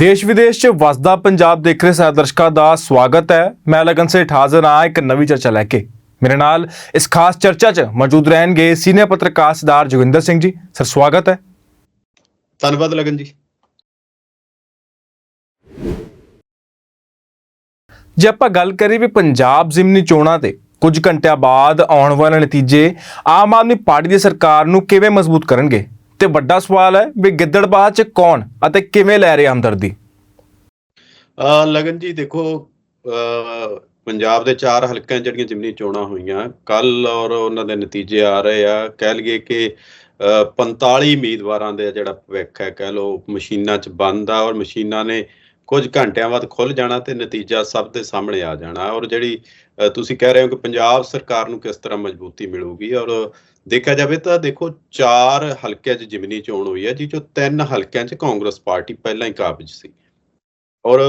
ਦੇਸ਼ ਵਿਦੇਸ਼ 'ਚ ਵਸਦਾ ਪੰਜਾਬ ਦੇਖ ਰਹੇ ਸਾਰੇ ਦਰਸ਼ਕਾਂ ਦਾ ਸਵਾਗਤ ਹੈ। ਮੈਂ ਲਗਨ ਸੇਠ ਹਾਜ਼ਰ ਹਾਂ ਇੱਕ ਨਵੀਂ ਚਰਚਾ ਲੈ ਕੇ। ਮੇਰੇ ਨਾਲ ਇਸ ਖਾਸ ਚਰਚਾ 'ਚ ਮੌਜੂਦ ਰਹਿਣਗੇ ਸੀਨੀਅਰ ਪੱਤਰਕਾਰ ਸਰਦਾਰ ਜੋਗਿੰਦਰ ਸਿੰਘ ਜੀ। ਸਰ ਸਵਾਗਤ ਹੈ। ਧੰਨਵਾਦ ਲਗਨ ਜੀ। ਜੇ ਆਪਾਂ ਗੱਲ ਕਰੀਏ ਵੀ ਪੰਜਾਬ ਜ਼ਿਮਨੀ ਚੋਣਾਂ ਤੇ ਕੁਝ ਘੰਟਿਆਂ ਬਾਅਦ ਆਉਣ ਵਾਲੇ ਨਤੀਜੇ ਆਮ ਆਦਮੀ ਪਾਰਟੀ ਦੀ ਸਰਕਾਰ ਨੂੰ ਕਿਵੇਂ ਮਜ਼ਬੂਤ ਕਰਨਗੇ? ਤੇ ਵੱਡਾ ਸਵਾਲ ਹੈ ਵੀ ਗਿੱਦੜਬਾਹ 'ਚ ਕੌਣ ਅਤੇ ਕਿਵੇਂ ਲੈ ਰਿਹਾ ਹਮਦਰਦੀ? ਲਗਨ ਜੀ ਦੇਖੋ ਪੰਜਾਬ ਦੇ ਚਾਰ ਹਲਕਿਆਂ ਜਿਹੜੀਆਂ ਜਿਮਨੀ ਚੋਣਾਂ ਹੋਈਆਂ ਕੱਲ ਔਰ ਉਹਨਾਂ ਦੇ ਨਤੀਜੇ ਆ ਰਹੇ ਆ। ਕਹਿ ਲਈਏ ਕਿ ਅਹ 45 ਉਮੀਦਵਾਰਾਂ ਦੇ ਜਿਹੜਾ ਭਵਿੱਖ ਹੈ, ਕਹਿ ਲੋ ਮਸ਼ੀਨਾਂ 'ਚ ਬੰਦ ਆ ਔਰ ਮਸ਼ੀਨਾਂ ਨੇ ਕੁਝ ਘੰਟਿਆਂ ਬਾਅਦ ਖੁੱਲ ਜਾਣਾ ਤੇ ਨਤੀਜਾ ਸਭ ਦੇ ਸਾਹਮਣੇ ਆ ਜਾਣਾ। ਔਰ ਜਿਹੜੀ ਤੁਸੀਂ ਕਹਿ ਰਹੇ ਹੋ ਕਿ ਪੰਜਾਬ ਸਰਕਾਰ ਨੂੰ ਕਿਸ ਤਰ੍ਹਾਂ ਮਜ਼ਬੂਤੀ ਮਿਲੂਗੀ ਔਰ ਦੇਖਿਆ ਜਾਵੇ ਤਾਂ ਦੇਖੋ ਚਾਰ ਹਲਕਿਆਂ 'ਚ ਜਿਮਨੀ ਚੋਣ ਹੋਈ ਹੈ ਜਿਸ ਚੋਂ ਤਿੰਨ ਹਲਕਿਆਂ 'ਚ ਕਾਂਗਰਸ ਪਾਰਟੀ ਪਹਿਲਾਂ ਹੀ ਕਾਬਜ ਸੀ ਔਰ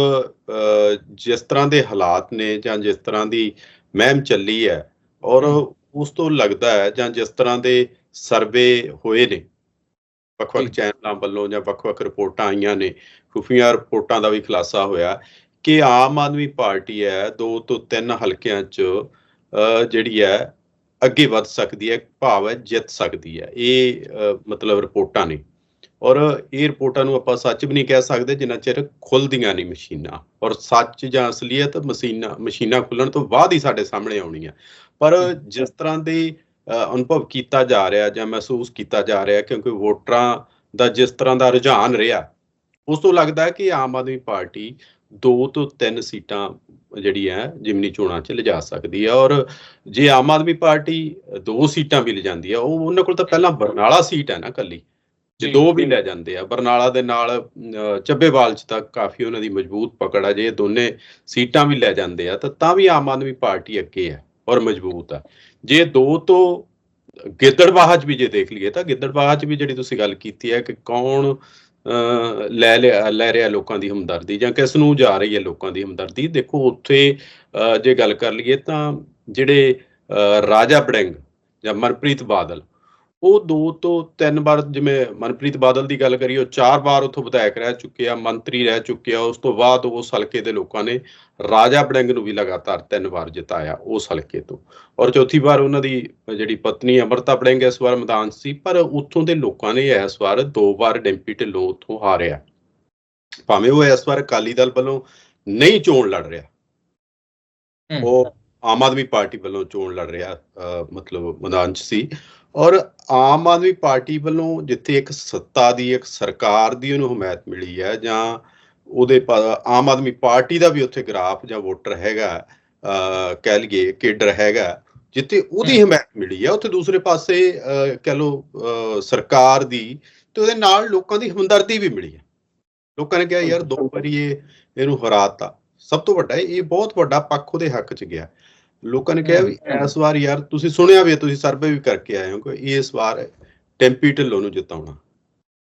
ਜਿਸ ਤਰ੍ਹਾਂ ਦੇ ਹਾਲਾਤ ਨੇ ਜਾਂ ਜਿਸ ਤਰ੍ਹਾਂ ਦੀ ਮਹਿਮ ਚੱਲੀ ਹੈ ਔਰ ਉਸ ਤੋਂ ਲੱਗਦਾ ਹੈ ਜਾਂ ਜਿਸ ਤਰ੍ਹਾਂ ਦੇ ਸਰਵੇ ਹੋਏ ਨੇ ਵੱਖ-ਵੱਖ। ਚੈਨਲਾਂ ਵੱਲੋਂ ਜਾਂ ਵੱਖ-ਵੱਖ ਰਿਪੋਰਟਾਂ ਆਈਆਂ ਨੇ ਖੁਫੀਆ ਰਿਪੋਰਟਾਂ ਦਾ ਵੀ ਖੁਲਾਸਾ ਹੋਇਆ ਕਿ ਆਮ ਆਦਮੀ ਪਾਰਟੀ ਹੈ ਦੋ ਤੋਂ ਤਿੰਨ ਹਲਕਿਆਂ 'ਚ ਜਿਹੜੀ ਹੈ ਅੱਗੇ ਵੱਧ ਸਕਦੀ ਹੈ, ਭਾਵ ਹੈ ਜਿੱਤ ਸਕਦੀ ਹੈ। ਇਹ ਮਤਲਬ ਰਿਪੋਰਟਾਂ ਨੇ। ਔਰ ਇਹ ਰਿਪੋਰਟਾਂ ਨੂੰ ਆਪਾਂ ਸੱਚ ਵੀ ਨਹੀਂ ਕਹਿ ਸਕਦੇ, ਜਿੰਨਾ ਚਿਰ ਖੁੱਲਦੀਆਂ ਨਹੀਂ ਮਸ਼ੀਨਾਂ। ਔਰ ਸੱਚ ਜਾਂ ਅਸਲੀਅਤ ਮਸ਼ੀਨਾਂ ਮਸ਼ੀਨਾਂ ਖੁੱਲਣ ਤੋਂ ਬਾਅਦ ਹੀ ਸਾਡੇ ਸਾਹਮਣੇ ਆਉਣੀਆਂ ਪਰ ਜਿਸ ਤਰ੍ਹਾਂ ਦੇ ਅਨੁਭਵ ਕੀਤਾ ਜਾ ਰਿਹਾ ਜਾਂ ਮਹਿਸੂਸ ਕੀਤਾ ਜਾ ਰਿਹਾ, ਕਿਉਂਕਿ ਵੋਟਰਾਂ ਦਾ ਜਿਸ ਤਰ੍ਹਾਂ ਦਾ ਰੁਝਾਨ ਰਿਹਾ, ਉਸ ਤੋਂ ਲੱਗਦਾ ਹੈ ਕਿ ਆਮ ਆਦਮੀ ਪਾਰਟੀ ਦੋ ਤੋਂ ਤਿੰਨ ਸੀਟਾਂ ਜਿਹੜੀ ਹੈ ਜਿਮਨੀ ਚੋਣਾਂ 'ਚ ਲਿਜਾ ਸਕਦੀ ਹੈ ਔਰ ਜੇ ਆਮ ਆਦਮੀ ਪਾਰਟੀ ਦੋ ਸੀਟਾਂ ਵੀ ਲਿਜਾਂਦੀ ਹੈ ਉਹ ਉਹਨਾਂ ਕੋਲ ਤਾਂ ਪਹਿਲਾਂ ਬਰਨਾਲਾ ਸੀਟ ਹੈ ਨਾ ਕੱਲੀ ਜੇ। ਦੋ ਵੀ ਲੈ ਜਾਂਦੇ ਆ ਬਰਨਾਲਾ ਦੇ ਨਾਲ ਚੱਬੇਵਾਲ ਚ ਤਾਂ ਕਾਫੀ ਉਹਨਾਂ ਦੀ ਮਜ਼ਬੂਤ ਪਕੜ ਆ ਜੇ ਦੋਨੇ ਸੀਟਾਂ ਵੀ ਲੈ ਜਾਂਦੇ ਆ ਤਾਂ ਤਾਂ ਵੀ ਆਮ ਆਦਮੀ ਪਾਰਟੀ ਅੱਗੇ ਹੈ ਔਰ ਮਜ਼ਬੂਤ ਆ ਜੇ ਦੋ ਤੋਂ ਗਿੱਦੜਬਾਹਾ ਚ ਵੀ ਜੇ ਦੇਖ ਲਈਏ ਤਾਂ ਗਿੱਦੜਬਾਹਾ ਚ ਵੀ ਜਿਹੜੀ ਤੁਸੀਂ ਗੱਲ ਕੀਤੀ ਹੈ ਕਿ ਕੌਣ ਲੈ ਲਿਆ, ਲੈ ਰਿਹਾ ਲੋਕਾਂ ਦੀ ਹਮਦਰਦੀ ਜਾਂ ਕਿਸ ਨੂੰ ਜਾ ਰਹੀ ਹੈ ਲੋਕਾਂ ਦੀ ਹਮਦਰਦੀ। ਦੇਖੋ, ਉੱਥੇ ਜੇ ਗੱਲ ਕਰ ਲਈਏ ਤਾਂ ਜਿਹੜੇ ਰਾਜਾ ਬੜਿੰਗ ਜਾਂ ਮਨਪ੍ਰੀਤ ਬਾਦਲ ਉਹ ਦੋ ਤੋਂ ਤਿੰਨ ਵਾਰ ਜਿਵੇਂ ਮਨਪ੍ਰੀਤ ਬਾਦਲ ਦੀ ਗੱਲ ਕਰੀਏ ਉਹ ਚਾਰ ਵਾਰ ਉੱਥੋਂ ਵਿਧਾਇਕ ਰਹਿ ਚੁੱਕੇ ਆ ਮੰਤਰੀ ਰਹਿ ਚੁੱਕੇ ਆ ਉਸ ਤੋਂ ਬਾਅਦ ਉਸ ਹਲਕੇ ਦੇ ਲੋਕਾਂ ਨੇ ਰਾਜਾ ਬੜਿੰਗ ਨੂੰ ਵੀ ਲਗਾਤਾਰ ਤਿੰਨ ਵਾਰ ਜਿਤਾਇਆ ਉਸ ਹਲਕੇ ਤੋਂ। ਔਰ ਚੌਥੀ ਵਾਰ ਉਹਨਾਂ ਦੀ ਜਿਹੜੀ ਪਤਨੀ ਅਮਰਤਾ ਬੜਿੰਗ ਇਸ ਵਾਰ ਮੈਦਾਨ ਸੀ ਪਰ ਉੱਥੋਂ ਦੇ ਲੋਕਾਂ ਨੇ ਇਸ ਵਾਰ ਦੋ ਵਾਰ ਡੈਂਪੀ ਢਿੱਲੋਂ ਉੱਥੋਂ ਹਾਰਿਆ। ਭਾਵੇਂ ਉਹ ਇਸ ਵਾਰ ਅਕਾਲੀ ਦਲ ਵੱਲੋਂ ਨਹੀਂ ਚੋਣ ਲੜ ਰਿਹਾ ਉਹ ਆਮ ਆਦਮੀ ਪਾਰਟੀ ਵੱਲੋਂ ਚੋਣ ਲੜ ਰਿਹਾ ਮਤਲਬ ਮੈਦਾਨ 'ਚ ਸੀ ਔਰ ਆਮ ਆਦਮੀ ਪਾਰਟੀ ਵੱਲੋਂ ਜਿੱਥੇ ਇੱਕ ਸੱਤਾ ਦੀ ਇੱਕ ਸਰਕਾਰ ਦੀ ਉਹਨੂੰ ਹਮਾਇਤ ਮਿਲੀ ਹੈ ਜਾਂ ਉਹਦੇ ਆਮ ਆਦਮੀ ਪਾਰਟੀ ਦਾ ਵੀ ਉੱਥੇ ਗ੍ਰਾਫ ਜਾਂ ਵੋਟਰ ਹੈਗਾ ਕਹਿ ਲਈਏ ਕੇਡਰ ਹੈਗਾ ਜਿੱਥੇ ਉਹਦੀ ਹਮਾਇਤ ਮਿਲੀ ਹੈ ਉੱਥੇ ਦੂਸਰੇ ਪਾਸੇ ਕਹਿ ਲਓ ਅਹ, ਸਰਕਾਰ ਦੀ ਤੇ ਉਹਦੇ ਨਾਲ ਲੋਕਾਂ ਦੀ ਹਮਦਰਦੀ ਵੀ ਮਿਲੀ ਹੈ। ਲੋਕਾਂ ਨੇ ਕਿਹਾ ਯਾਰ ਦੋ ਵਾਰੀ ਇਹ ਇਹਨੂੰ ਹਰਾਤਾ। ਸਭ ਤੋਂ ਵੱਡਾ ਇਹ ਬਹੁਤ ਵੱਡਾ ਪੱਖ ਉਹਦੇ ਹੱਕ 'ਚ ਗਿਆ। ਲੋਕਾਂ ਨੇ ਕਿਹਾ ਵੀ ਇਸ ਵਾਰ ਯਾਰ ਤੁਸੀਂ ਸੁਣਿਆ ਵੀ ਤੁਸੀਂ ਸਰਵੇ ਵੀ ਕਰਕੇ ਆਏ ਹੋ ਕਿ ਇਸ ਵਾਰ ਟੈਂਪੀ ਢਿੱਲੋਂ ਨੂੰ ਜਿਤਾਉਣਾ।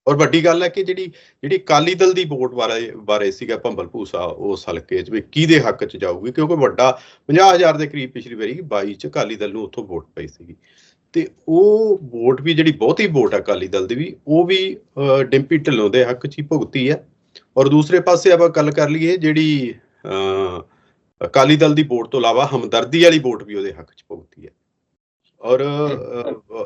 ਔਰ ਵੱਡੀ ਗੱਲ ਹੈ ਕਿ ਜਿਹੜੀ ਜਿਹੜੀ ਕਾਲੀ ਦਲ ਦੀ ਵੋਟ ਬਾਰੇ ਬਾਰੇ ਸੀਗਾ ਭੰਬਲ ਭੂਸਾ ਉਸ ਹਲਕੇ 'ਚ ਵੀ ਕਿਹਦੇ ਹੱਕ 'ਚ ਜਾਊਗੀ? ਕਿਉਂਕਿ ਵੱਡਾ 50000 ਦੇ ਕਰੀਬ ਪਿਛਲੀ ਵਾਰੀ 22 'ਚ ਕਾਲੀ ਦਲ ਨੂੰ ਉੱਥੋਂ ਵੋਟ ਪਈ ਸੀਗੀ। ਤੇ ਉਹ ਵੋਟ ਵੀ ਜਿਹੜੀ ਬਹੁਤੀ ਵੋਟ ਆ ਕਾਲੀ ਦਲ ਦੀ ਵੀ ਉਹ ਵੀ ਡਿੰਪੀ ਢਿੱਲੋਂ ਦੇ ਹੱਕ 'ਚ ਹੀ ਭੁਗਤੀ ਹੈ। ਔਰ ਦੂਸਰੇ ਪਾਸੇ ਆਪਾਂ ਗੱਲ ਕਰ ਲਈਏ ਜਿਹੜੀ ਅਕਾਲੀ ਦਲ ਦੀ ਵੋਟ ਤੋਂ ਇਲਾਵਾ ਹਮਦਰਦੀ ਵਾਲੀ ਵੋਟ ਵੀ ਉਹਦੇ ਹੱਕ 'ਚ ਭੁਗਤੀ ਹੈ। ਔਰ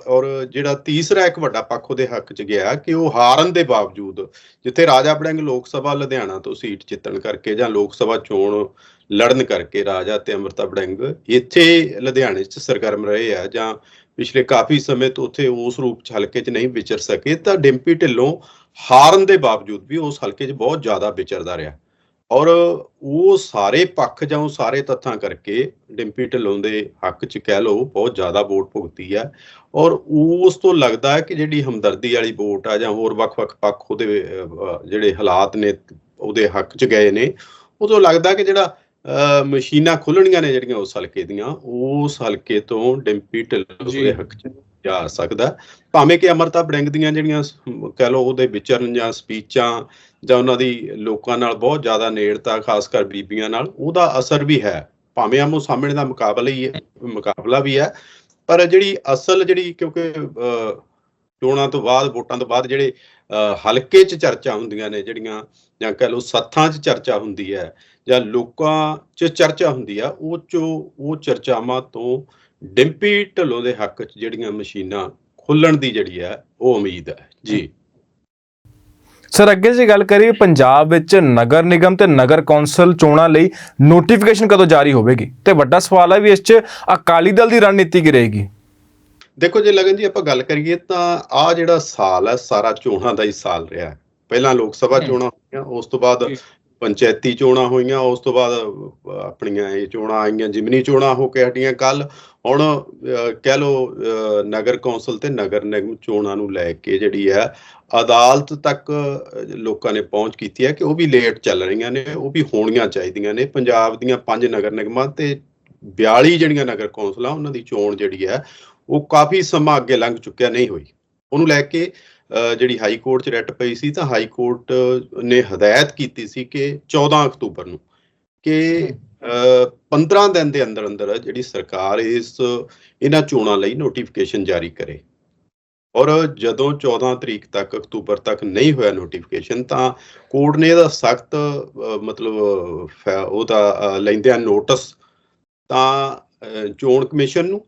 ਔਰ ਜਿਹੜਾ ਤੀਸਰਾ ਇੱਕ ਵੱਡਾ ਪੱਖ ਉਹਦੇ ਹੱਕ 'ਚ ਗਿਆ ਕਿ ਉਹ ਹਾਰਨ ਦੇ ਬਾਵਜੂਦ ਜਿੱਥੇ ਰਾਜਾ ਬੜਿੰਗ ਲੋਕ ਸਭਾ ਲੁਧਿਆਣਾ ਤੋਂ ਸੀਟ ਜਿੱਤਣ ਕਰਕੇ ਜਾਂ ਲੋਕ ਸਭਾ ਚੋਣ ਲੜਨ ਕਰਕੇ ਰਾਜਾ ਤੇ ਅਮਰਤਾ ਬੜਿੰਗ ਇੱਥੇ ਲੁਧਿਆਣੇ 'ਚ ਸਰਗਰਮ ਰਹੇ ਆ ਜਾਂ ਪਿਛਲੇ ਕਾਫੀ ਸਮੇਂ ਤੋਂ ਉੱਥੇ ਉਸ ਰੂਪ 'ਚ ਹਲਕੇ 'ਚ ਨਹੀਂ ਵਿਚਰ ਸਕੇ ਤਾਂ ਡਿੰਪੀ ਢਿੱਲੋਂ ਹਾਰਨ ਦੇ ਬਾਵਜੂਦ ਵੀ ਉਸ ਹਲਕੇ 'ਚ ਬਹੁਤ ਜ਼ਿਆਦਾ ਵਿਚਰਦਾ ਰਿਹਾ। ਔਰ ਉਹ ਸਾਰੇ ਪੱਖ ਜਾਂ ਉਹ ਸਾਰੇ ਤੱਥਾਂ ਕਰਕੇ ਡਿੰਪੀ ਢਿੱਲੋਂ ਦੇ ਹੱਕ 'ਚ ਕਹਿ ਲਓ ਬਹੁਤ ਜ਼ਿਆਦਾ ਵੋਟ ਭੁਗਤੀ ਹੈ ਔਰ ਉਸ ਤੋਂ ਲੱਗਦਾ ਹੈ ਕਿ ਜਿਹੜੀ ਹਮਦਰਦੀ ਵਾਲੀ ਵੋਟ ਆ ਜਾਂ ਹੋਰ ਵੱਖ-ਵੱਖ ਪੱਖ ਉਹਦੇ ਜਿਹੜੇ ਹਾਲਾਤ ਨੇ ਉਹਦੇ ਹੱਕ 'ਚ ਗਏ ਨੇ ਉਦੋਂ ਲੱਗਦਾ ਕਿ ਜਿਹੜਾ ਮਸ਼ੀਨਾਂ ਖੁੱਲਣੀਆਂ ਨੇ ਜਿਹੜੀਆਂ ਉਸ ਹਲਕੇ ਦੀਆਂ ਉਸ ਹਲਕੇ ਤੋਂ ਡਿੰਪੀ ਢਿੱਲੋਂ। ਦੇ ਹੱਕ 'ਚ ਜਾ ਸਕਦਾ ਭਾਵੇਂ ਕਿ ਅਮਰਤਾ ਬੜਿੰਗ ਦੀਆਂ ਜਿਹੜੀਆਂ ਕਹਿ ਲਓ ਉਹਦੇ ਵਿਚਰਨ ਜਾਂ ਸਪੀਚਾਂ ਜਾਂ ਉਹਨਾਂ ਦੀ ਲੋਕਾਂ ਨਾਲ ਬਹੁਤ ਜ਼ਿਆਦਾ ਨੇੜਤਾ, ਖਾਸ ਕਰ ਬੀਬੀਆਂ ਨਾਲ, ਉਹਦਾ ਅਸਰ ਵੀ ਹੈ। ਭਾਵੇਂ ਆਮੋ ਸਾਹਮਣੇ ਦਾ ਮੁਕਾਬਲਾ ਹੀ ਹੈ, ਮੁਕਾਬਲਾ ਵੀ ਹੈ, ਪਰ ਜਿਹੜੀ ਅਸਲ ਜਿਹੜੀ ਕਿਉਂਕਿ ਚੋਣਾਂ ਤੋਂ ਬਾਅਦ, ਵੋਟਾਂ ਤੋਂ ਬਾਅਦ ਜਿਹੜੇ ਹਲਕੇ 'ਚ ਚਰਚਾ ਹੁੰਦੀਆਂ ਨੇ, ਜਿਹੜੀਆਂ ਜਾਂ ਕਹਿ ਲਓ ਸੱਥਾਂ 'ਚ ਚਰਚਾ ਹੁੰਦੀ ਹੈ ਜਾਂ ਲੋਕਾਂ 'ਚ ਚਰਚਾ ਹੁੰਦੀ ਆ, ਉਹ 'ਚੋਂ ਉਹ ਚਰਚਾਵਾਂ ਤੋਂ ਡਿੰਪੀ ਢਿੱਲੋਂ ਦੇ ਹੱਕ 'ਚ ਜਿਹੜੀਆਂ ਮਸ਼ੀਨਾਂ ਖੁੱਲਣ ਦੀ ਜਿਹੜੀ ਹੈ, ਉਹ ਉਮੀਦ ਹੈ। ਜੀ। ਸਰ ਅੱਗੇ ਜੇ ਗੱਲ ਕਰੀਏ ਪੰਜਾਬ ਵਿੱਚ ਨਗਰ ਨਿਗਮ ਤੇ ਨਗਰ ਕੌਂਸਲ ਚੋਣਾਂ ਲਈ ਨੋਟੀਫਿਕੇਸ਼ਨ ਕਦੋਂ ਜਾਰੀ ਹੋਵੇਗੀ ਤੇ ਵੱਡਾ ਸਵਾਲ ਹੈ ਵੀ ਇਸ 'ਚ ਅਕਾਲੀ ਦਲ ਦੀ ਰਣਨੀਤੀ ਕੀ ਰਹੇਗੀ ਦੇਖੋ ਜੇ ਲਗਨ ਜੀ ਆਪਾਂ ਗੱਲ ਕਰੀਏ ਤਾਂ ਆ ਜਿਹੜਾ ਸਾਲ ਹੈ ਸਾਰਾ ਚੋਣਾਂ ਦਾ ਹੀ ਸਾਲ ਰਿਹਾ ਹੈ ਪਹਿਲਾਂ ਲੋਕ ਸਭਾ। ਚੋਣਾਂ ਹੋਈਆਂ ਉਸ ਤੋਂ ਬਾਅਦ। ਪੰਚਾਇਤੀ ਚੋਣਾਂ ਹੋਈਆਂ ਉਸ ਤੋਂ ਬਾਅਦ ਆਪਣੀਆਂ ਇਹ ਚੋਣਾਂ ਆਈਆਂ ਜਿਮਨੀ ਚੋਣਾਂ ਹੋ ਕੇ ਹਟੀਆਂ ਕੱਲ ਹੁਣ ਕਹਿ ਲਓ ਨਗਰ ਕੌਂਸਲ ਤੇ ਨਗਰ ਨਿਗਮ ਚੋਣਾਂ ਨੂੰ ਲੈ ਕੇ ਜਿਹੜੀ ਹੈ ਅਦਾਲਤ ਤੱਕ ਲੋਕਾਂ ਨੇ ਪਹੁੰਚ ਕੀਤੀ ਹੈ ਕਿ ਉਹ ਵੀ ਲੇਟ ਚੱਲ ਰਹੀਆਂ ਨੇ ਉਹ ਵੀ ਹੋਣੀਆਂ ਚਾਹੀਦੀਆਂ ਨੇ। ਪੰਜਾਬ ਦੀਆਂ ਪੰਜ ਨਗਰ ਨਿਗਮਾਂ ਤੇ 42 ਜਿਹੜੀਆਂ ਨਗਰ ਕੌਂਸਲਾਂ ਉਹਨਾਂ ਦੀ ਚੋਣ ਜਿਹੜੀ ਹੈ ਉਹ ਕਾਫੀ ਸਮਾਂ ਅੱਗੇ ਲੰਘ ਚੁੱਕਿਆ ਨਹੀਂ ਹੋਈ। ਉਹਨੂੰ ਲੈ ਕੇ ਅਹ, ਜਿਹੜੀ ਹਾਈ ਕੋਰਟ 'ਚ ਰੈਟ ਪਈ ਸੀ ਤਾਂ ਹਾਈ ਕੋਰਟ ਨੇ ਹਦਾਇਤ ਕੀਤੀ ਸੀ ਕਿ 14 ਅਕਤੂਬਰ ਨੂੰ ਕਿ 15 ਦਿਨ ਦੇ ਅੰਦਰ ਅੰਦਰ ਜਿਹੜੀ ਸਰਕਾਰ ਇਸ, ਇਹਨਾਂ ਚੋਣਾਂ ਲਈ ਨੋਟੀਫਿਕੇਸ਼ਨ ਜਾਰੀ ਕਰੇ। ਔਰ ਜਦੋਂ 14 ਤਰੀਕ ਤੱਕ, ਅਕਤੂਬਰ ਤੱਕ ਨਹੀਂ ਹੋਇਆ ਨੋਟੀਫਿਕੇਸ਼ਨ ਤਾਂ ਕੋਰਟ ਨੇ ਇਹਦਾ ਸਖਤ ਮਤਲਬ, ਫੈ- ਉਹਦਾ ਲੈਂਦੇ ਆ ਨੋਟਿਸ ਤਾਂ ਚੋਣ ਕਮਿਸ਼ਨ ਨੂੰ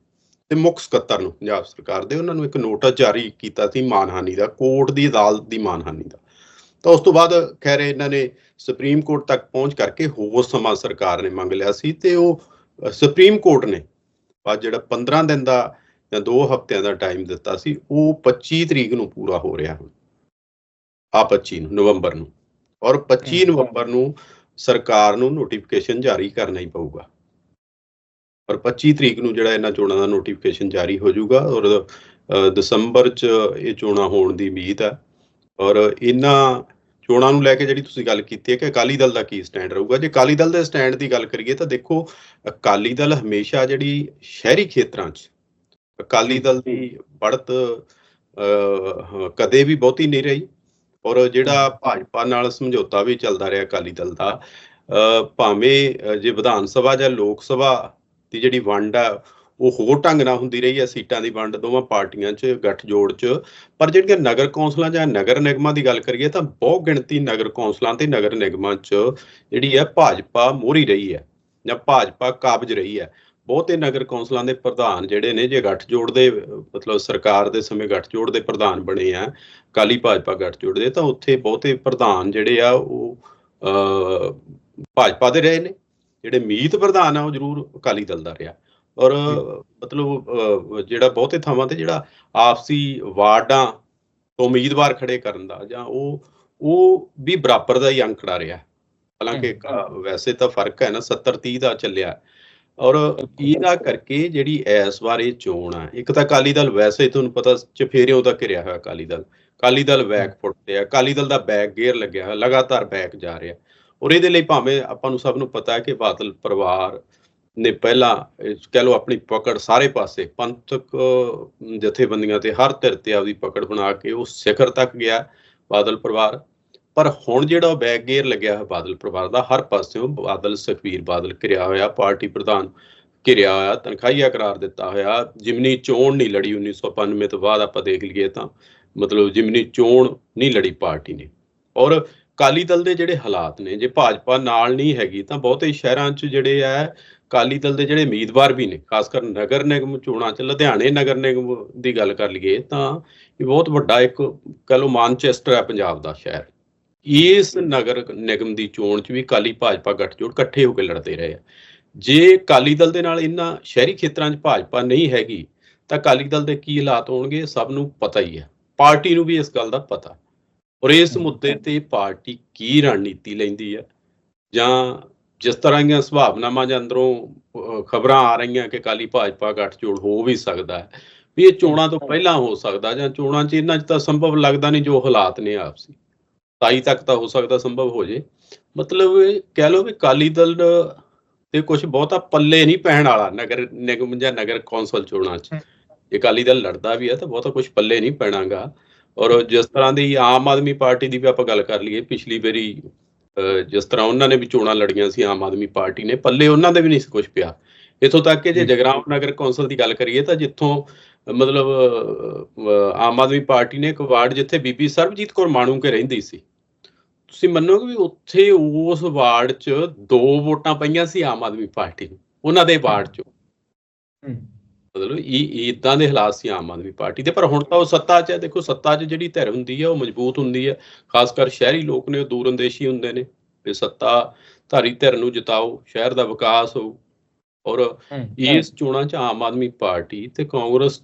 ਤੇ ਮੁੱਖ ਸਕੱਤਰ ਨੂੰ, ਪੰਜਾਬ ਸਰਕਾਰ ਦੇ, ਉਹਨਾਂ ਨੂੰ ਇੱਕ ਨੋਟਿਸ ਜਾਰੀ ਕੀਤਾ ਸੀ ਮਾਨਹਾਨੀ ਦਾ, ਕੋਰਟ ਦੀ ਅਦਾਲਤ ਦੀ ਮਾਨਹਾਨੀ ਦਾ। ਤਾਂ ਉਸ ਤੋਂ ਬਾਅਦ ਖੈਰ ਇਹਨਾਂ ਨੇ ਸੁਪਰੀਮ ਕੋਰਟ ਤੱਕ ਪਹੁੰਚ ਕਰਕੇ ਹੋਰ ਸਮਾਂ ਸਰਕਾਰ ਨੇ ਮੰਗ ਲਿਆ ਸੀ ਤੇ ਉਹ ਸੁਪਰੀਮ ਕੋਰਟ ਨੇ ਅੱਜ ਜਿਹੜਾ 15 ਦਿਨ ਦਾ ਜਾਂ 2 ਹਫ਼ਤਿਆਂ ਦਾ ਟਾਈਮ ਦਿੱਤਾ ਸੀ ਉਹ 25 ਤਰੀਕ ਨੂੰ ਪੂਰਾ ਹੋ ਰਿਹਾ ਹੁਣ। ਆ 25 ਨੂੰ ਨਵੰਬਰ ਨੂੰ। ਔਰ 25 ਹਮ। ਨਵੰਬਰ ਨੂੰ ਸਰਕਾਰ ਨੂੰ ਨੋਟੀਫਿਕੇਸ਼ਨ ਜਾਰੀ ਕਰਨਾ ਹੀ ਪਊਗਾ। ਔਰ 25 ਤਰੀਕ ਨੂੰ ਜਿਹੜਾ ਇਹਨਾਂ ਚੋਣਾਂ ਦਾ ਨੋਟੀਫਿਕੇਸ਼ਨ ਜਾਰੀ ਹੋ ਜਾਊਗਾ ਔਰ ਦਸੰਬਰ 'ਚ ਇਹ ਚੋਣਾਂ ਹੋਣ ਦੀ ਉਮੀਦ ਹੈ। ਔਰ ਇਹਨਾਂ ਚੋਣਾਂ ਨੂੰ ਲੈ ਕੇ ਜਿਹੜੀ ਤੁਸੀਂ ਗੱਲ ਕੀਤੀ ਹੈ ਕਿ ਅਕਾਲੀ ਦਲ ਦਾ ਕੀ ਸਟੈਂਡ ਰਹੂਗਾ। ਜੇ ਅਕਾਲੀ ਦਲ ਦੇ ਸਟੈਂਡ ਦੀ ਗੱਲ ਕਰੀਏ ਤਾਂ ਦੇਖੋ ਅਕਾਲੀ ਦਲ ਹਮੇਸ਼ਾ ਜਿਹੜੀ ਸ਼ਹਿਰੀ ਖੇਤਰਾਂ 'ਚ ਅਕਾਲੀ ਦਲ ਦੀ ਬੜਤ ਕਦੇ ਵੀ ਬਹੁਤੀ ਨਹੀਂ ਰਹੀ ਔਰ ਜਿਹੜਾ ਭਾਜਪਾ ਨਾਲ ਸਮਝੌਤਾ ਵੀ ਚੱਲਦਾ ਰਿਹਾ ਅਕਾਲੀ ਦਲ ਦਾ ਭਾਵੇਂ ਜੇ ਵਿਧਾਨ ਸਭਾ ਜਾਂ ਲੋਕ ਸਭਾ ਦੀ ਜਿਹੜੀ ਵੰਡ ਆ ਉਹ ਹੋਰ ਢੰਗ ਨਾਲ ਹੁੰਦੀ ਰਹੀ ਹੈ ਸੀਟਾਂ ਦੀ ਵੰਡ ਦੋਵਾਂ ਪਾਰਟੀਆਂ 'ਚ ਗੱਠਜੋੜ 'ਚ। ਪਰ ਜਿਹੜੀਆਂ ਨਗਰ ਕੌਂਸਲਾਂ ਜਾਂ ਨਗਰ ਨਿਗਮਾਂ ਦੀ ਗੱਲ ਕਰੀਏ ਤਾਂ ਬਹੁ ਗਿਣਤੀ ਨਗਰ ਕੌਂਸਲਾਂ ਤੇ ਨਗਰ ਨਿਗਮਾਂ 'ਚ ਜਿਹੜੀ ਹੈ ਭਾਜਪਾ ਮੋਹਰੀ ਰਹੀ ਹੈ ਜਾਂ ਭਾਜਪਾ ਕਾਬਜ ਰਹੀ ਹੈ। ਬਹੁਤੇ ਨਗਰ ਕੌਂਸਲਾਂ ਦੇ ਪ੍ਰਧਾਨ ਜਿਹੜੇ ਨੇ ਜੇ ਗੱਠਜੋੜ ਦੇ ਮਤਲਬ ਸਰਕਾਰ ਦੇ ਸਮੇਂ ਗੱਠਜੋੜ ਦੇ ਪ੍ਰਧਾਨ ਬਣੇ ਆ ਕਾਲੀ ਭਾਜਪਾ ਗੱਠਜੋੜ ਦੇ ਤਾਂ ਉੱਥੇ ਬਹੁਤੇ ਪ੍ਰਧਾਨ ਜਿਹੜੇ ਆ ਉਹ ਅਹ, ਭਾਜਪਾ ਦੇ ਰਹੇ ਨੇ। ਜਿਹੜੇ ਮੀਤ ਪ੍ਰਧਾਨ ਆ ਉਹ ਜ਼ਰੂਰ ਅਕਾਲੀ ਦਲ ਦਾ ਰਿਹਾ। ਔਰ ਮਤਲਬ ਜਿਹੜਾ ਬਹੁਤੇ ਥਾਵਾਂ ਤੇ ਜਿਹੜਾ ਆਪਸੀ ਵਾਰਡਾਂ ਤੋਂ ਉਮੀਦਵਾਰ ਖੜੇ ਕਰਨ ਦਾ ਜਾਂ ਉਹ ਉਹ ਵੀ ਬਰਾਬਰ ਦਾ ਹੀ ਅੰਕੜਾ ਰਿਹਾ। ਹਾਲਾਂਕਿ ਵੈਸੇ ਤਾਂ ਫ਼ਰਕ ਹੈ ਨਾ 70 30 ਦਾ ਚੱਲਿਆ। ਔਰ ਇਹਦਾ ਕਰਕੇ ਜਿਹੜੀ ਇਸ ਵਾਰ ਇਹ ਚੋਣ ਆ ਇੱਕ ਤਾਂ ਅਕਾਲੀ ਦਲ ਵੈਸੇ ਤੁਹਾਨੂੰ ਪਤਾ ਚਫੇਰਿਓਂ ਤੱਕ ਘਿਰਿਆ ਹੋਇਆ ਅਕਾਲੀ ਦਲ। ਅਕਾਲੀ ਦਲ ਬੈਕ ਫੁੱਟ ਤੇ ਆ ਅਕਾਲੀ ਦਲ ਦਾ ਬੈਕ ਗੇਅਰ ਲੱਗਿਆ ਹੋਇਆ ਲਗਾਤਾਰ ਬੈਕ ਜਾ ਰਿਹਾ। ਔਰ ਇਹਦੇ ਲਈ ਭਾਵੇਂ ਆਪਾਂ ਨੂੰ ਸਭ ਨੂੰ ਪਤਾ ਹੈ ਕਿ ਬਾਦਲ ਪਰਿਵਾਰ ਨੇ ਪਹਿਲਾਂ ਕਹਿ ਲਓ ਆਪਣੀ ਪਕੜ ਸਾਰੇ ਪਾਸੇ, ਪੰਥਕ ਜਥੇਬੰਦੀਆਂ ਤੇ ਹਰ ਧਿਰ ਤੇ ਆਪਦੀ ਪਕੜ ਬਣਾ ਕੇ ਉਹ ਸਿਖਰ ਤੱਕ ਗਿਆ ਬਾਦਲ ਪਰਿਵਾਰ। ਪਰ ਹੁਣ ਜਿਹੜਾ ਬੈਕ ਗੇਅਰ ਲੱਗਿਆ ਹੈ ਬਾਦਲ ਪਰਿਵਾਰ ਦਾ, ਹਰ ਪਾਸਿਓਂ ਬਾਦਲ ਸੁਖਬੀਰ ਬਾਦਲ ਘਿਰਿਆ ਹੋਇਆ, ਪਾਰਟੀ ਪ੍ਰਧਾਨ ਘਿਰਿਆ ਹੋਇਆ, ਤਨਖਾਹੀਆ ਕਰਾਰ ਦਿੱਤਾ ਹੋਇਆ। ਜਿਮਨੀ ਚੋਣ ਨਹੀਂ ਲੜੀ 1995 ਤੋਂ ਬਾਅਦ ਆਪਾਂ ਦੇਖ ਲਈਏ ਤਾਂ, ਮਤਲਬ ਜਿਮਨੀ ਚੋਣ ਨਹੀਂ ਲੜੀ ਪਾਰਟੀ ਨੇ। ਔਰ ਕਾਲੀ ਦਲ ਦੇ ਜਿਹੜੇ ਹਾਲਾਤ ਨੇ, ਜੇ ਭਾਜਪਾ ਨਾਲ ਨਹੀਂ ਹੈਗੀ ਤਾਂ ਬਹੁਤੇ ਸ਼ਹਿਰਾਂ 'ਚ ਜਿਹੜੇ ਆ ਕਾਲੀ ਦਲ ਦੇ ਜਿਹੜੇ ਉਮੀਦਵਾਰ ਵੀ ਨੇ ਖਾਸ ਕਰ ਨਗਰ ਨਿਗਮ ਚੋਣਾਂ 'ਚ ਲੁਧਿਆਣੇ ਨਗਰ ਨਿਗਮ ਦੀ ਗੱਲ ਕਰ ਲਈਏ ਤਾਂ ਇਹ ਬਹੁਤ ਵੱਡਾ ਇੱਕ ਕਹ ਲਓ ਮਾਨਚੈਸਟਰ ਹੈ ਪੰਜਾਬ ਦਾ ਸ਼ਹਿਰ। ਇਸ ਨਗਰ ਨਿਗਮ ਦੀ ਚੋਣ 'ਚ ਵੀ ਕਾਲੀ ਭਾਜਪਾ ਗੱਠਜੋੜ ਇਕੱਠੇ ਹੋ ਕੇ ਲੜਦੇ ਰਹੇ ਆ। ਜੇ ਕਾਲੀ ਦਲ ਦੇ ਨਾਲ ਇਹਨਾਂ ਸ਼ਹਿਰੀ ਖੇਤਰਾਂ 'ਚ ਭਾਜਪਾ ਨਹੀਂ ਹੈਗੀ ਤਾਂ ਕਾਲੀ ਦਲ ਦੇ ਕੀ ਹਾਲਾਤ ਹੋਣਗੇ ਸਭ ਨੂੰ ਪਤਾ ਹੀ ਹੈ। ਪਾਰਟੀ ਨੂੰ ਵੀ ਇਸ ਗੱਲ ਦਾ ਪਤਾ। ਔਰ ਇਸ ਮੁੱਦੇ ਤੇ ਪਾਰਟੀ ਕੀ ਰਣਨੀਤੀ ਲੈਂਦੀ ਹੈ ਜਾਂ ਜਿਸ ਤਰ੍ਹਾਂ ਦੀਆਂ ਸੁਭਾਵਨਾਵਾਂ ਜਾਂ ਅੰਦਰੋਂ ਖਬਰਾਂ ਆ ਰਹੀਆਂ ਕਿ ਕਾਲੀ ਭਾਜਪਾ ਗੱਠਜੋੜ ਹੋ ਵੀ ਸਕਦਾ ਹੈ ਵੀ ਇਹ ਚੋਣਾਂ ਤੋਂ ਪਹਿਲਾਂ ਹੋ ਸਕਦਾ ਜਾਂ ਚੋਣਾਂ 'ਚ ਇਹਨਾਂ 'ਚ ਤਾਂ ਸੰਭਵ ਲੱਗਦਾ ਨਹੀਂ ਜੋ ਹਾਲਾਤ ਨੇ ਆਪਸੀ। 27 ਤੱਕ ਤਾਂ ਹੋ ਸਕਦਾ ਸੰਭਵ ਹੋ ਜੇ। ਮਤਲਬ ਕਹਿ ਲਓ ਵੀ ਕਾਲੀ ਦਲ ਤੇ ਕੁਝ ਬਹੁਤਾ ਪੱਲੇ ਨਹੀਂ ਪੈਣ ਵਾਲਾ ਨਗਰ ਨਿਗਮ ਜਾਂ ਨਗਰ ਕੌਂਸਲ ਚੋਣਾਂ 'ਚ। ਜੇ ਅਕਾਲੀ ਦਲ ਲੜਦਾ ਵੀ ਹੈ ਤਾਂ ਬਹੁਤਾ ਕੁਝ ਪੱਲੇ ਨਹੀਂ ਪੈਣਾਗਾ। ਔਰ ਜਿਸ ਤਰ੍ਹਾਂ ਦੀ ਆਮ ਆਦਮੀ ਪਾਰਟੀ ਦੀ ਵੀ ਆਪਾਂ ਗੱਲ ਕਰ ਲਈਏ ਪਿਛਲੀ ਵਾਰੀ ਜਿਸ ਤਰ੍ਹਾਂ ਉਹਨਾਂ ਨੇ ਵੀ ਚੋਣਾਂ ਲੜੀਆਂ ਸੀ ਆਮ ਆਦਮੀ ਪਾਰਟੀ ਨੇ ਪੱਲੇ ਉਹਨਾਂ ਦੇ ਵੀ ਨਹੀਂ ਕੁਝ ਪਿਆ। ਇਥੋਂ ਤੱਕ ਕਿ ਜੇ। ਜਗਰਾਮ ਨਗਰ ਕੌਂਸਲ ਦੀ ਗੱਲ ਕਰੀਏ ਤਾਂ ਜਿੱਥੋਂ ਮਤਲਬ ਆਮ ਆਦਮੀ ਪਾਰਟੀ ਨੇ ਇੱਕ ਵਾਰਡ ਜਿੱਥੇ ਬੀਬੀ ਸਰਬਜੀਤ ਕੌਰ ਮਾਣੂ ਕੇ ਰਹਿੰਦੀ ਸੀ ਤੁਸੀਂ ਮੰਨੋਗੇ ਵੀ ਉੱਥੇ ਉਸ ਵਾਰਡ 'ਚ ਦੋ ਵੋਟਾਂ ਪਈਆਂ ਸੀ ਆਮ ਆਦਮੀ ਪਾਰਟੀ ਨੂੰ ਉਹਨਾਂ ਦੇ ਵਾਰਡ 'ਚ। ਮਤਲਬ ਇਹ ਇਦਾਂ ਦੇ ਹਾਲਾਤ ਸੀ ਆਮ ਆਦਮੀ ਪਾਰਟੀ ਦੇ ਪਰ ਹੁਣ ਤਾਂ ਉਹ ਸੱਤਾ 'ਚ ਹੈ ਦੇਖੋ ਸੱਤਾ 'ਚ ਜਿਹੜੀ ਧਿਰ ਹੁੰਦੀ ਹੈ ਉਹ ਮਜ਼ਬੂਤ ਹੁੰਦੀ ਹੈ ਖਾਸ ਕਰ ਸ਼ਹਿਰੀ ਲੋਕ ਨੇ ਉਹ ਦੂਰਅੰਦੇਸ਼ੀ ਹੁੰਦੇ ਨੇ ਵੀ ਸੱਤਾ ਧਾਰੀ ਧਿਰ ਨੂੰ ਜਿਤਾਓ ਸ਼ਹਿਰ ਦਾ ਵਿਕਾਸ ਹੋਊ ਔਰ ਇਸ ਚੋਣਾਂ 'ਚ ਆਮ ਆਦਮੀ ਪਾਰਟੀ ਤੇ ਕਾਂਗਰਸ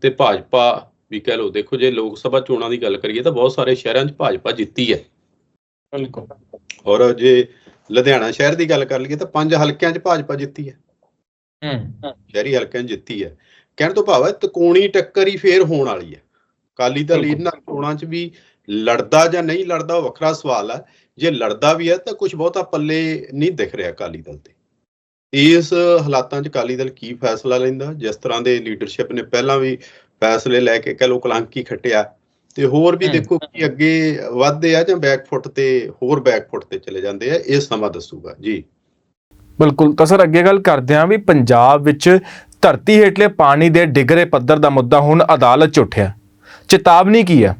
ਤੇ ਭਾਜਪਾ ਵੀ ਕਹਿ ਲਓ ਦੇਖੋ ਜੇ ਲੋਕ ਸਭਾ ਚੋਣਾਂ ਦੀ ਗੱਲ ਕਰੀਏ ਤਾਂ ਬਹੁਤ ਸਾਰੇ ਸ਼ਹਿਰਾਂ 'ਚ ਭਾਜਪਾ ਜਿੱਤੀ ਹੈ। ਬਿਲਕੁਲ। ਔਰ ਜੇ ਲੁਧਿਆਣਾ ਸ਼ਹਿਰ ਦੀ ਗੱਲ ਕਰ ਲਈਏ ਤਾਂ ਪੰਜ ਹਲਕਿਆਂ 'ਚ ਭਾਜਪਾ ਜਿੱਤੀ ਹੈ। ਹੂੰ। ਸ਼ਹਿਰੀ ਹਲਕਿਆਂ ਜਿੱਤੀ ਹੈ। ਕਹਿਣ ਤੋਂ ਭਾਵ ਹੈ ਤਕੋਣੀ ਟੱਕਰ ਹੀ ਫੇਰ ਹੋਣ ਵਾਲੀ ਹੈ। ਕਾਲੀ ਦਲ। ਇਹਨਾਂ ਚੋਣਾਂ 'ਚ ਵੀ ਲੜਦਾ ਜਾਂ ਨਹੀਂ ਲੜਦਾ ਉਹ ਵੱਖਰਾ ਸਵਾਲ ਹੈ। ਜੇ ਲੜਦਾ ਵੀ ਹੈ ਤਾਂ ਕੁਝ ਬਹੁਤਾ ਪੱਲੇ ਨਹੀਂ ਦਿਖ ਰਿਹਾ ਕਾਲੀ ਦਲ ਤੇ। ਇਸ ਹਾਲਾਤਾਂ 'ਚ ਕਾਲੀ ਦਲ ਕੀ ਫੈਸਲਾ ਲੈਂਦਾ? ਜਿਸ ਤਰ੍ਹਾਂ ਦੇ ਲੀਡਰਸ਼ਿਪ ਨੇ ਪਹਿਲਾਂ ਵੀ ਫੈਸਲੇ ਲੈ ਕੇ ਕਹ ਲੋ ਕਲੰਕੀ ਖੱਟਿਆ। ਤੇ ਹੋਰ ਵੀ। ਦੇਖੋ ਕੀ ਅੱਗੇ ਵੱਧਦੇ ਆ ਜਾਂ ਬੈਕਫੁੱਟ ਤੇ ਹੋਰ ਬੈਕਫੁੱਟ ਤੇ ਚਲੇ ਜਾਂਦੇ ਆ ਇਹ ਸਮਾਂ ਦੱਸੂਗਾ। ਜੀ। ਬਿਲਕੁਲ। ਤਾਂ ਸਰ ਅੱਗੇ ਗੱਲ ਕਰਦੇ ਹਾਂ ਵੀ ਪੰਜਾਬ ਵਿੱਚ ਧਰਤੀ ਹੇਠਲੇ ਪਾਣੀ ਦੇ ਡਿਗਰੇ ਪੱਧਰ ਦਾ ਮੁੱਦਾ ਹੁਣ ਅਦਾਲਤ 'ਚ ਉੱਠਿਆ। ਚੇਤਾਵਨੀ ਕੀ ਹੈ?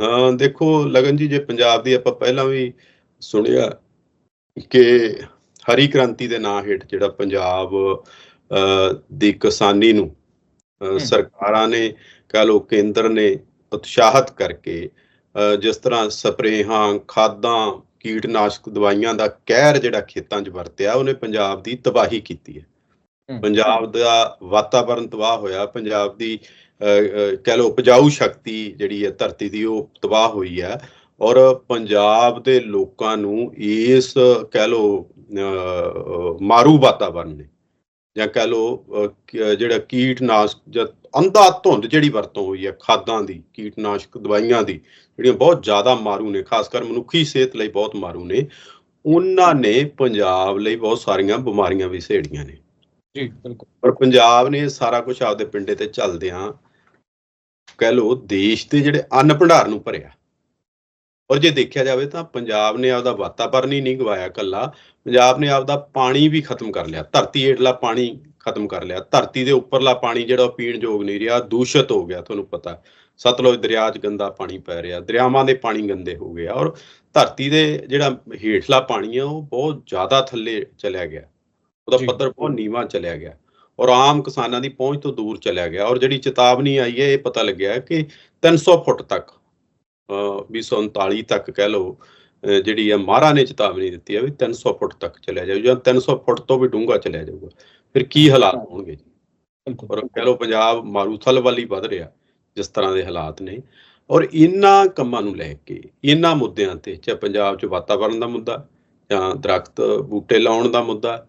ਹਾਂ ਦੇਖੋ ਲਗਨ ਜੀ ਜੇ ਪੰਜਾਬ ਦੀ ਆਪਾਂ ਪਹਿਲਾਂ ਵੀ ਸੁਣਿਆ ਕਿ ਹਰੀ ਕ੍ਰਾਂਤੀ ਦੇ ਨਾਂ ਹੇਠ ਜਿਹੜਾ ਪੰਜਾਬ ਅਹ, ਦੀ ਕਿਸਾਨੀ ਨੂੰ ਸਰਕਾਰਾਂ ਨੇ ਕਹ ਲੋ ਕੇਂਦਰ ਨੇ ਉਤਸ਼ਾਹਤ ਕਰਕੇ ਅਹ, ਜਿਸ ਤਰ੍ਹਾਂ ਸਪਰੇਹਾਂ ਖਾਦਾਂ ਕੀਟਨਾਸ਼ਕ ਦਵਾਈਆਂ ਦਾ ਕਹਿਰ ਜਿਹੜਾ ਖੇਤਾਂ 'ਚ ਵਰਤਿਆ ਉਹਨੇ ਪੰਜਾਬ ਦੀ ਤਬਾਹੀ ਕੀਤੀ ਹੈ। ਪੰਜਾਬ ਦਾ ਵਾਤਾਵਰਣ ਤਬਾਹ ਹੋਇਆ ਪੰਜਾਬ ਦੀ ਕਹਿ ਲੋ ਉਪਜਾਊ ਸ਼ਕਤੀ ਜਿਹੜੀ ਹੈ ਧਰਤੀ ਦੀ ਉਹ ਤਬਾਹ ਹੋਈ ਹੈ ਔਰ ਪੰਜਾਬ ਦੇ ਲੋਕਾਂ ਨੂੰ ਇਸ ਕਹਿ ਲੋ ਮਾਰੂ ਵਾਤਾਵਰਣ ਨੇ ਜਾਂ ਕਹਿ ਲੋ ਜਿਹੜਾ ਕੀਟਨਾਸ਼ਕ ਜਾਂ ਅੰਧਾ ਧੁੰਦ ਜਿਹੜੀ ਵਰਤੋਂ ਹੋਈ ਹੈ ਖਾਦਾਂ ਦੀ ਕੀਟਨਾਸ਼ਕ ਦਵਾਈਆਂ ਦੀ ਜਿਹੜੀਆਂ ਬਹੁਤ ਜ਼ਿਆਦਾ ਮਾਰੂ ਨੇ ਖਾਸ ਕਰ ਮਨੁੱਖੀ ਸਿਹਤ ਲਈ ਬਹੁਤ ਮਾਰੂ ਨੇ ਉਹਨਾਂ ਨੇ ਪੰਜਾਬ ਲਈ ਬਹੁਤ ਸਾਰੀਆਂ ਬਿਮਾਰੀਆਂ ਵੀ ਸੇੜੀਆਂ ਨੇ। ਜੀ ਬਿਲਕੁਲ। ਪਰ ਪੰਜਾਬ ਨੇ ਸਾਰਾ ਕੁਝ ਆਪਦੇ ਪਿੰਡੇ ਤੇ ਚੱਲਦਿਆਂ ਕਹਿ ਲੋ ਦੇਸ਼ ਦੇ ਜਿਹੜੇ ਅੰਨ ਭੰਡਾਰ ਨੂੰ ਭਰਿਆ। ਔਰ ਜੇ ਦੇਖਿਆ ਜਾਵੇ ਤਾਂ ਪੰਜਾਬ ਨੇ ਆਪਦਾ ਵਾਤਾਵਰਣ ਹੀ ਨਹੀਂ ਗਵਾਇਆ ਕੱਲਾ ਪੰਜਾਬ ਨੇ ਆਪਦਾ ਪਾਣੀ ਵੀ ਖਤਮ ਕਰ ਲਿਆ ਧਰਤੀ ਹੇਠਲਾ ਪਾਣੀ ਖਤਮ ਕਰ ਲਿਆ ਧਰਤੀ ਦੇ ਉੱਪਰਲਾ ਪਾਣੀ ਜਿਹੜਾ ਪੀਣ ਯੋਗ ਨਹੀਂ ਰਿਹਾ ਦੂਸ਼ਿਤ ਹੋ ਗਿਆ ਤੁਹਾਨੂੰ ਪਤਾ ਸਤਲੁਜ ਦਰਿਆ 'ਚ ਗੰਦਾ ਪਾਣੀ ਪੈ ਰਿਹਾ ਦਰਿਆਵਾਂ ਦੇ ਪਾਣੀ ਗੰਦੇ ਹੋ ਗਏ ਔਰ ਧਰਤੀ ਦੇ ਜਿਹੜਾ ਹੇਠਲਾ ਪਾਣੀ ਆ ਉਹ ਬਹੁਤ ਜ਼ਿਆਦਾ ਥੱਲੇ ਚਲਿਆ ਗਿਆ ਉਹਦਾ। ਪੱਧਰ ਬਹੁਤ ਨੀਵਾਂ ਚਲਿਆ ਗਿਆ ਔਰ ਆਮ ਕਿਸਾਨਾਂ ਦੀ ਪਹੁੰਚ ਤੋਂ ਦੂਰ ਚਲਿਆ ਗਿਆ ਔਰ ਜਿਹੜੀ ਚੇਤਾਵਨੀ ਆਈ ਹੈ ਇਹ ਪਤਾ ਲੱਗਿਆ ਕਿ 300 ਫੁੱਟ ਤੱਕ ਅਹ 239 ਤੱਕ ਕਹਿ ਲਓ ਜਿਹੜੀ ਹੈ ਮਾਰਾ ਨੇ ਚੇਤਾਵਨੀ ਦਿੱਤੀ ਹੈ ਵੀ 300 ਫੁੱਟ ਤੱਕ ਚਲਿਆ ਜਾਊ ਜਾਂ 300 ਫੁੱਟ ਤੋਂ ਵੀ ਡੂੰਘਾ ਚਲਿਆ ਜਾਊਗਾ। ਫਿਰ ਕੀ ਹਾਲਾਤ ਹੋਣਗੇ ਜੀ? ਬਿਲਕੁਲ। ਔਰ ਕਹਿ ਲਓ ਪੰਜਾਬ ਮਾਰੂਥਲ ਵੱਲ ਵੱਧ ਰਿਹਾ ਜਿਸ ਤਰ੍ਹਾਂ ਦੇ ਹਾਲਾਤ ਨੇ। ਔਰ ਇਹਨਾਂ ਕੰਮਾਂ ਨੂੰ ਲੈ ਕੇ ਇਹਨਾਂ ਮੁੱਦਿਆਂ ਤੇ ਚਾਹੇ ਪੰਜਾਬ 'ਚ ਵਾਤਾਵਰਣ ਦਾ ਮੁੱਦਾ ਜਾਂ ਦਰਖਤ ਬੂਟੇ ਲਾਉਣ ਦਾ ਮੁੱਦਾ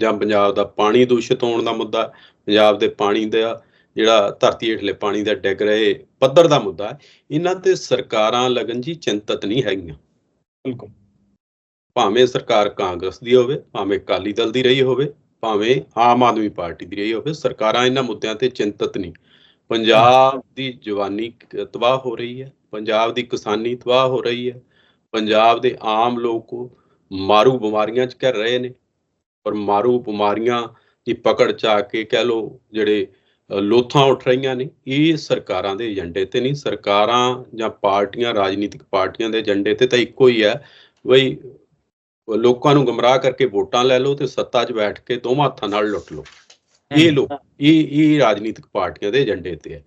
ਜਾਂ ਪੰਜਾਬ ਦਾ ਪਾਣੀ ਦੂਸ਼ਿਤ ਹੋਣ ਦਾ ਮੁੱਦਾ ਪੰਜਾਬ ਦੇ ਪਾਣੀ ਦਾ ਜਿਹੜਾ ਧਰਤੀ ਹੇਠਲੇ ਪਾਣੀ ਦਾ ਡਿੱਗ ਰਹੇ ਪੱਧਰ ਦਾ ਮੁੱਦਾ ਹੈ, ਇਹਨਾਂ ਤੇ ਸਰਕਾਰਾਂ ਲਗਨ ਜੀ ਚਿੰਤਤ ਨਹੀਂ ਹੈਗੀਆਂ। ਬਿਲਕੁਲ। ਭਾਵੇਂ ਸਰਕਾਰ ਕਾਂਗਰਸ ਦੀ ਹੋਵੇ ਭਾਵੇਂ ਅਕਾਲੀ ਦਲ ਦੀ ਰਹੀ ਹੋਵੇ ਭਾਵੇਂ ਆਮ ਆਦਮੀ ਪਾਰਟੀ ਦੀ ਰਹੀ ਹੋਵੇ ਸਰਕਾਰਾਂ ਇਹਨਾਂ ਮੁੱਦਿਆਂ ਤੇ ਚਿੰਤਤ ਨਹੀਂ। ਪੰਜਾਬ ਦੀ ਜਵਾਨੀ ਤਬਾਹ ਹੋ ਰਹੀ ਹੈ। ਪੰਜਾਬ ਦੀ ਕਿਸਾਨੀ ਤਬਾਹ ਹੋ ਰਹੀ ਹੈ। ਪੰਜਾਬ ਦੇ ਆਮ ਲੋਕ ਮਾਰੂ ਬਿਮਾਰੀਆਂ 'ਚ ਘਿਰ ਰਹੇ ਨੇ। ਔਰ ਮਾਰੂ ਬਿਮਾਰੀਆਂ ਦੀ ਪਕੜ 'ਚ ਆ ਕੇ ਕਹਿ ਲੋ ਜਿਹੜੇ ਲੋਥਾਂ ਉੱਠ ਰਹੀਆਂ ਨੇ। ਇਹ ਸਰਕਾਰਾਂ ਦੇ ਏਜੰਡੇ ਤੇ ਨਹੀਂ ਸਰਕਾਰਾਂ ਜਾਂ ਪਾਰਟੀਆਂ ਰਾਜਨੀਤਿਕ ਪਾਰਟੀਆਂ ਦੇ ਏਜੰਡੇ ਤੇ ਤਾਂ ਇੱਕੋ ਹੀ ਹੈ। ਬਈ ਲੋਕਾਂ ਨੂੰ ਗਮਰਾਹ ਕਰਕੇ ਵੋਟਾਂ ਲੈ ਲਓ ਤੇ ਸੱਤਾ 'ਚ ਬੈਠ ਕੇ ਦੋਵਾਂ ਹੱਥਾਂ ਨਾਲ ਲੁੱਟ ਲਓ। ਇਹ ਲੋਕ ਇਹ ਇਹ ਰਾਜਨੀਤਿਕ ਪਾਰਟੀਆਂ ਦੇ ਏਜੰਡੇ ਤੇ ਹੈ।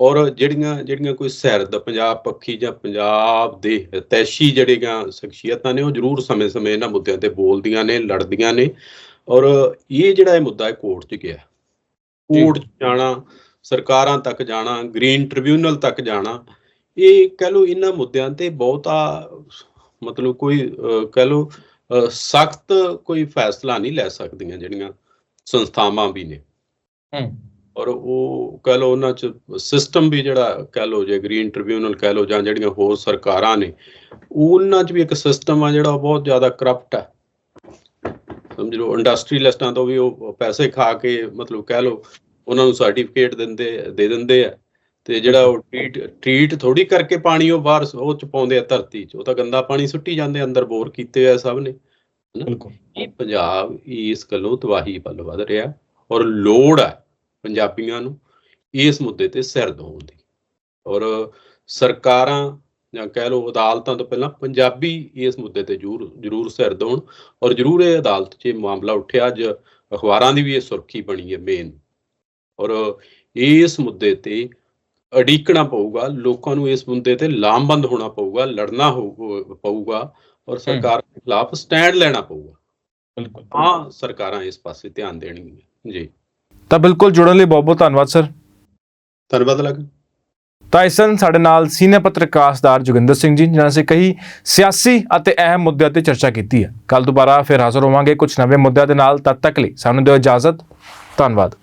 ਔਰ ਜਿਹੜੀਆਂ ਜਿਹੜੀਆਂ ਕੋਈ ਸਰਦ ਪੰਜਾਬ ਪੱਖੀ ਜਾਂ ਪੰਜਾਬ ਦੇ ਤੈਸ਼ੀ ਜਿਹੜੀਆਂ ਸ਼ਖਸੀਅਤਾਂ ਨੇ ਉਹ ਜ਼ਰੂਰ ਸਮੇਂ-ਸਮੇਂ ਇਹਨਾਂ ਮੁੱਦਿਆਂ ਤੇ ਬੋਲਦੀਆਂ ਨੇ ਲੜਦੀਆਂ ਨੇ। ਔਰ ਇਹ ਜਿਹੜਾ ਇਹ ਮੁੱਦਾ ਹੈ ਕੋਰਟ 'ਚ ਗਿਆ। ਕੋਰਟ ਜਾਣਾ ਸਰਕਾਰਾਂ ਤੱਕ ਜਾਣਾ ਗ੍ਰੀਨ ਟ੍ਰਿਬਿਊਨਲ ਤੱਕ ਜਾਣਾ ਇਹ ਕਹਿ ਲਓ ਇਹਨਾਂ ਮੁੱਦਿਆਂ ਤੇ ਬਹੁਤਾ ਮਤਲਬ ਕੋਈ ਕਹਿ ਲਓ ਸਖਤ ਕੋਈ ਫੈਸਲਾ ਨਹੀਂ ਲੈ ਸਕਦੀਆਂ ਜਿਹੜੀਆਂ ਸੰਸਥਾਵਾਂ ਵੀ ਨੇ। ਹੂੰ। ਔਰ ਉਹ ਕਹਿ ਲਓ ਉਹਨਾਂ ਚ ਸਿਸਟਮ ਵੀ ਜਿਹੜਾ ਕਹਿ ਲਓ ਜੇ ਗ੍ਰੀਨ ਟ੍ਰਿਬਿਊਨਲ ਕਹਿ ਲਓ ਜਾਂ ਜਿਹੜੀਆਂ ਹੋਰ ਸਰਕਾਰਾਂ ਨੇ ਉਹਨਾਂ ਚ ਵੀ ਇੱਕ ਸਿਸਟਮ ਆ ਜਿਹੜਾ ਬਹੁਤ ਜ਼ਿਆਦਾ ਕਰਪਟ ਹੈ ਸਮਝ ਲਓ ਇੰਡਸਟਰੀਲਿਸਟਾਂ ਤੋਂ ਵੀ ਉਹ ਪੈਸੇ ਖਾ ਕੇ ਮਤਲਬ ਕਹਿ ਲਓ ਉਹਨਾਂ ਨੂੰ ਸਰਟੀਫਿਕੇਟ ਦਿੰਦੇ ਦੇ ਦਿੰਦੇ ਆ ਤੇ ਜਿਹੜਾ ਉਹ ਟ੍ਰੀਟ ਟ੍ਰੀਟ ਥੋੜੀ ਕਰਕੇ ਪਾਣੀ ਉਹ ਬਾਹਰ ਉਹ ਚ ਪਾਉਂਦੇ ਆ ਧਰਤੀ ਚ ਉਹ ਤਾਂ ਗੰਦਾ ਪਾਣੀ ਸੁੱਟੀ ਜਾਂਦੇ ਅੰਦਰ ਬੋਰ ਕੀਤੇ ਹੋਏ ਆ ਸਭ ਨੇ ਬਿਲਕੁਲ। ਇਹ ਪੰਜਾਬ ਇਸ ਗੱਲੋਂ ਤਬਾਹੀ ਵੱਲ ਵਧ ਰਿਹਾ ਔਰ ਲੋੜ ਹੈ ਪੰਜਾਬੀਆਂ ਨੂੰ ਇਸ ਮੁੱਦੇ ਤੇ ਸਿਰ ਦਵਾਉਣ ਦੀ ਔਰ ਸਰਕਾਰਾਂ ਜਾਂ ਕਹਿ ਲਓ ਅਦਾਲਤਾਂ ਤੋਂ ਪਹਿਲਾਂ ਪੰਜਾਬੀ ਇਸ ਮੁੱਦੇ ਤੇ ਜ਼ਰੂਰ ਜ਼ਰੂਰ ਸਿਰ ਦਵਾਉਣ ਔਰ ਜ਼ਰੂਰ ਇਹ ਅਦਾਲਤ 'ਚ ਇਹ ਮਾਮਲਾ ਉੱਠਿਆ। ਅੱਜ ਅਖਬਾਰਾਂ ਦੀ ਵੀ ਇਹ ਸੁਰਖੀ ਬਣੀ ਹੈ ਮੇਨ ਔਰ ਇਸ ਮੁੱਦੇ ਤੇ ਅਡੀਕਣਾ ਪਊਗਾ ਲੋਕਾਂ ਨੂੰ ਇਸ ਮੁੱਦੇ ਤੇ ਲਾਮਬੰਦ ਹੋਣਾ ਪਊਗਾ ਲੜਨਾ ਪਊਗਾ ਔਰ ਸਰਕਾਰ ਦੇ ਖਿਲਾਫ ਸਟੈਂਡ ਲੈਣਾ ਪਊਗਾ। ਬਿਲਕੁਲ। ਹਾਂ ਸਰਕਾਰਾਂ ਇਸ ਪਾਸੇ ਧਿਆਨ ਦੇਣਗੀਆਂ। ਜੀ। ਤਾਂ ਬਿਲਕੁਲ ਜੁੜਨ ਲਈ ਬਹੁਤ ਬਹੁਤ ਧੰਨਵਾਦ ਸਰ। ਧੰਨਵਾਦ ਲੱਗ ਤਾਂ ਇਸ ਸਨ ਸਾਡੇ ਨਾਲ ਸੀਨੀਅਰ ਪੱਤਰਕਾਰਦਾਰ ਜੋਗਿੰਦਰ ਸਿੰਘ ਜੀ, ਜਿਨ੍ਹਾਂ ਸੇ ਕਈ ਸਿਆਸੀ ਅਤੇ ਅਹਿਮ ਮੁੱਦਿਆਂ ਤੇ ਚਰਚਾ ਕੀਤੀ ਹੈ। ਕੱਲ ਦੁਬਾਰਾ ਫਿਰ ਹਾਜ਼ਰ ਹੋਵਾਂਗੇ ਕੁਝ ਨਵੇਂ ਮੁੱਦਿਆਂ ਦੇ ਨਾਲ। ਤਦ ਤੱਕ ਲਈ ਸਾਨੂੰ ਦਿਓ ਇਜਾਜ਼ਤ। ਧੰਨਵਾਦ।